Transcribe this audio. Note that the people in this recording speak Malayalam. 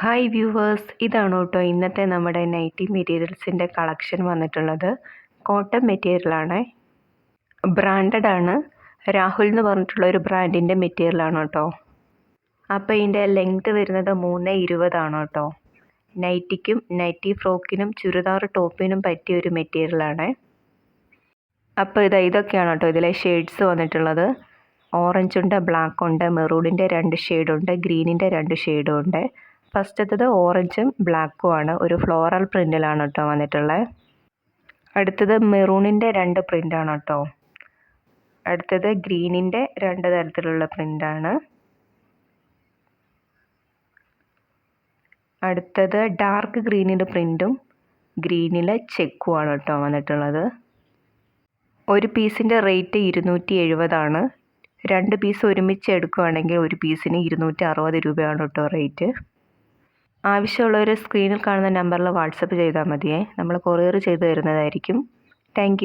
ഹായ് വ്യൂവേഴ്സ് ഇതാണ് കേട്ടോ ഇന്നത്തെ നമ്മുടെ നൈറ്റി മെറ്റീരിയൽസിന്റെ കളക്ഷൻ വന്നിട്ടുള്ളത്. കോട്ടൺ മെറ്റീരിയലാണ് ബ്രാൻഡഡ് ആണ്. രാഹുൽ എന്ന് പറഞ്ഞിട്ടുള്ള ഒരു ബ്രാൻഡിന്റെ മെറ്റീരിയലാണ് കേട്ടോ. അപ്പോൾ ഇതിന്റെ ലെങ്ത് വരുന്നത് മൂന്ന് ഇരുപതാണ് കേട്ടോ. നൈറ്റിക്കും നൈറ്റി ഫ്രോക്കിനും ചുരിദാർ ടോപ്പിനും പറ്റിയ ഒരു മെറ്റീരിയലാണ് അപ്പോൾ ഇത് ഇതൊക്കെയാണ് കേട്ടോ ഇതിലെ ഷെയ്ഡ്സ് വന്നിട്ടുള്ളത്. ഓറഞ്ച് ഉണ്ട് ബ്ലാക്ക് ഉണ്ട് മെറൂണിന്റെ രണ്ട് ഷെയ്ഡുണ്ട് ഗ്രീനിന്റെ രണ്ട് ഷെയ്ഡും ഉണ്ട്. ഫസ്റ്റത്തത് ഓറഞ്ചും ബ്ലാക്കും ആണ്. ഒരു ഫ്ലോറൽ പ്രിന്റിലാണ് കേട്ടോ വന്നിട്ടുള്ളത് അടുത്തത് മെറൂണിന്റെ രണ്ട് പ്രിന്റാണ് കേട്ടോ. അടുത്തത് ഗ്രീനിന്റെ രണ്ട് തരത്തിലുള്ള പ്രിന്റാണ് അടുത്തത് ഡാർക്ക് ഗ്രീനിന്റെ പ്രിന്റും ഗ്രീനിലെ ചെക്കുമാണ് കേട്ടോ വന്നിട്ടുള്ളത്. ഒരു പീസിന്റെ റേറ്റ് ഇരുന്നൂറ്റി എഴുപതാണ് രണ്ട് പീസ് ഒരുമിച്ച് എടുക്കുകയാണെങ്കിൽ ഒരു പീസിന് ഇരുന്നൂറ്റി അറുപത് രൂപയാണ് കേട്ടോ റേറ്റ്. ആവശ്യമുള്ളവർ സ്ക്രീനിൽ കാണുന്ന നമ്പറിൽ വാട്സപ്പ് ചെയ്താൽ മതിയേ. നമ്മൾ കൊറിയർ ചെയ്ത് തരുന്നതായിരിക്കും. താങ്ക്